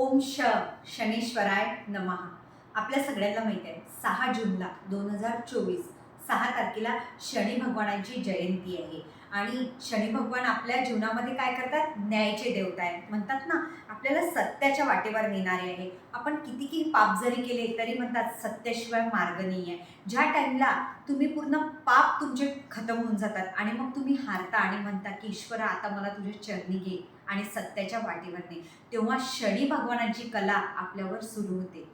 ओम श शनेश्वराय नमः. आपल्या सगळ्यांना माहिती आहे सहा जूनला दोन हजार चोवीस सहा तारखेला शनी भगवानांची जयंती आहे. आणि शनी भगवान आपल्या जीवनामध्ये काय करतात? न्यायाचे देवता आहेत म्हणतात ना आपल्याला सत्याच्या वाटेवर नेणारे आहे. आपण कितीही पाप जरी केले तरी म्हणतात सत्याशिवाय मार्ग नाही आहे ज्या टाईमला तुम्ही पूर्ण पाप तुमचे खतम होऊन जातात आणि मग तुम्ही हारता आणि म्हणता की ईश्वरा आता मला तुझ्या चरणी घे आणि सत्याच्या वाटेवर ने. तेव्हा शनी भगवानांची कला आपल्यावर सुरू होते.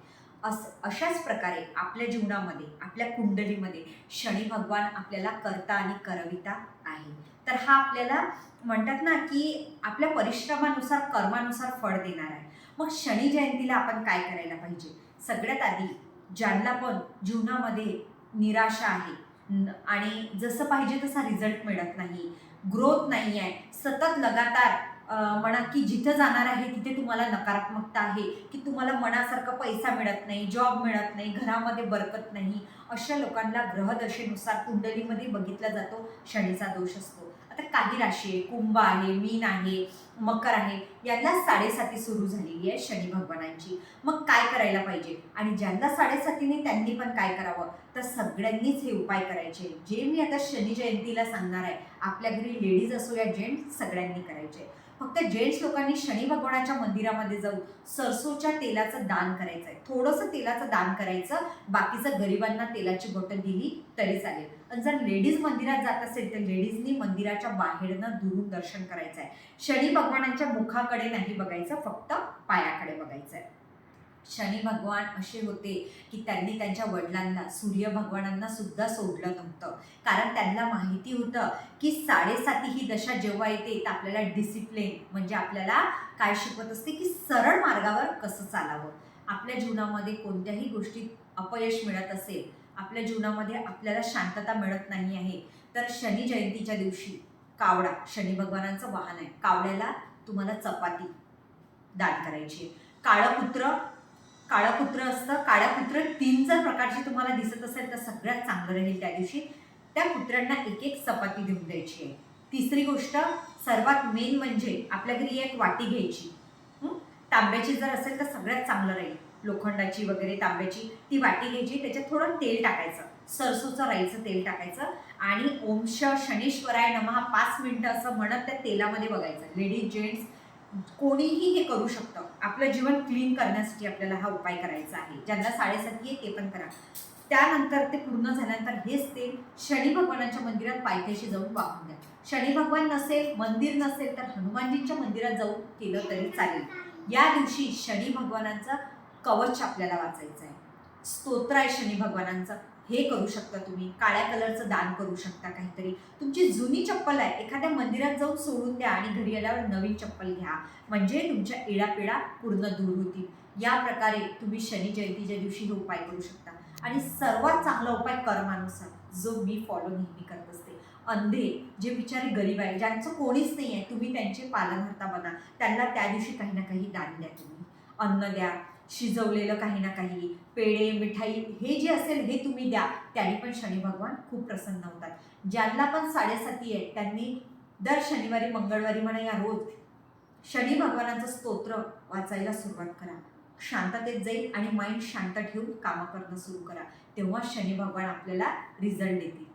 अस अशाच प्रकारे आपल्या जीवनामध्ये आपल्या कुंडलीमध्ये शनी भगवान आपल्याला करता आणि करविता आहे. तर हा आपल्याला म्हणतात ना की आपल्या परिश्रमानुसार कर्मानुसार फळ देणार आहे. मग शनी जयंतीला आपण काय करायला पाहिजे? सगळ्यात आधी ज्यांना पण जीवनामध्ये निराशा आहे आणि जसं पाहिजे तसा रिझल्ट मिळत नाही ग्रोथ नाही आहे सतत लगातार म्हणा की जिथं जाणार आहे तिथे तुम्हाला नकारात्मकता आहे की तुम्हाला मनासारखा पैसा मिळत नाही जॉब मिळत नाही घरामध्ये बरकत नाही अशा लोकांना ग्रहदशेनुसार कुंडलीमध्ये बघितला जातो शनीचा दोष असतो. आता काही राशी आहे कुंभ आहे मीन आहे मकर आहे. यांना साडेसाती सुरू झालेली आहे शनी भगवानांची. मग काय करायला पाहिजे? आणि ज्यांना साडेसातीने त्यांनी पण काय करावं? तर सगळ्यांनीच हे उपाय करायचे. जे मी आता शनी जयंतीला सांगणार आहे आपल्या घरी लेडीज असो या जेंट्स सगळ्यांनी करायचे. फक्त जेंट्स लोकांनी शनी भगवानाच्या मंदिरामध्ये जाऊन सरसोच्या तेलाचं दान करायचं आहे थोडंसं तेलाचं दान करायचं बाकीचं गरिबांना तेलाची बॉटल दिली तरी चालेल. आणि जर लेडीज मंदिरात जात असेल तर लेडीजनी मंदिराच्या बाहेरनं दुरून दर्शन करायचं आहे शनी भगवानांच्या मुखाकडे नाही बघायचं फक्त पायाकडे बघायचं आहे शनी भगवान असे होते की त्यांनी त्यांच्या वडिलांना सूर्य भगवानांना सुद्धा सोडलं नव्हतं. कारण त्यांना माहिती होतं की साडेसाती ही दशा जेव्हा येते तर आपल्याला डिसिप्लिन म्हणजे आपल्याला काय शिकवत असते की सरळ मार्गावर कसं चालावं. आपल्या जीवनामध्ये कोणत्याही गोष्टीत अपयश मिळत असेल आपल्या जीवनामध्ये आपल्याला शांतता मिळत नाही आहे तर शनी जयंतीच्या दिवशी कावडा. शनी भगवानांचं वाहन आहे. कावड्याला तुम्हाला चपाती दान करायची आहे. काळं कुत्र. काळं कुत्र असतं. काळ्यापुत्र तीन जर प्रकारची तुम्हाला दिसत असेल तर सगळ्यात चांगलं राहील त्या दिवशी. त्या कुत्र्यांना एक एक चपाती देऊन द्यायची आहे. तिसरी गोष्ट सर्वात मेन म्हणजे आपल्या घरी एक वाटी घ्यायची. तांब्याची जर असेल तर सगळ्यात चांगलं राहील. लोखंडाची वगैरे तांब्याची ती वाटी घ्यायची त्याच्यात थोडं तेल टाकायचं. सरसोचं राईचं तेल टाकायचं आणि ओमश शनीश्वराय नमहा पाच मिनटं असं म्हणत त्या तेलामध्ये बघायचं. लेडीज जेंट्स कोणीही हे करू शकतं. आपलं जीवन क्लीन करण्यासाठी आपल्याला हा उपाय करायचा आहे. ज्यांना साडेसाती आहे ते पण करा. त्यानंतर ते पूर्ण झाल्यानंतर हेच तेल शनी भगवानाच्या मंदिरात पायथ्याशी जाऊन वाहून द्या. शनी भगवान नसेल मंदिर नसेल तर हनुमानजींच्या मंदिरात जाऊन केलं तरी चालेल. या दिवशी शनी भगवानांचं कवच आपल्याला वाचायचं आहे. स्तोत्र आहे शनी भगवानांचं. हे करू शकता तुम्ही. काळ्या कलरचं दान करू शकता काहीतरी. तुमची जुनी चप्पल आहे. एखाद्या मंदिरात जाऊन सोडून द्या आणि घरी आल्यावर नवीन चप्पल घ्या. म्हणजे तुमच्या इडापिडा पूर्ण दूर होतील. या प्रकारे तुम्ही शनी जयंतीच्या दिवशी हे उपाय करू शकता. आणि सर्वात चांगला उपाय कर्मानुसार जो मी फॉलो नेहमी करत असते. अंधे जे बिचारे गरीब आहे ज्यांचं कोणीच नाही आहे तुम्ही त्यांचे पालनकर्ता बना. त्यांना त्या दिवशी काही ना काही दान द्या तुम्ही. अन्न द्या शिजवलेलं काही ना काही पेढे मिठाई हे जे असेल हे तुम्ही द्या. त्याने पण शनी भगवान खूप प्रसन्न होतात. ज्यांना पण साडेसाती आहे त्यांनी दर शनिवारी मंगळवारी म्हणा या रोज शनी भगवानाचं स्तोत्र वाचायला सुरुवात करा. शांततेत जाईल आणि माइंड शांत ठेवून कामं करणं सुरू करा. तेव्हा शनी भगवान आपल्याला रिझल्ट देतील.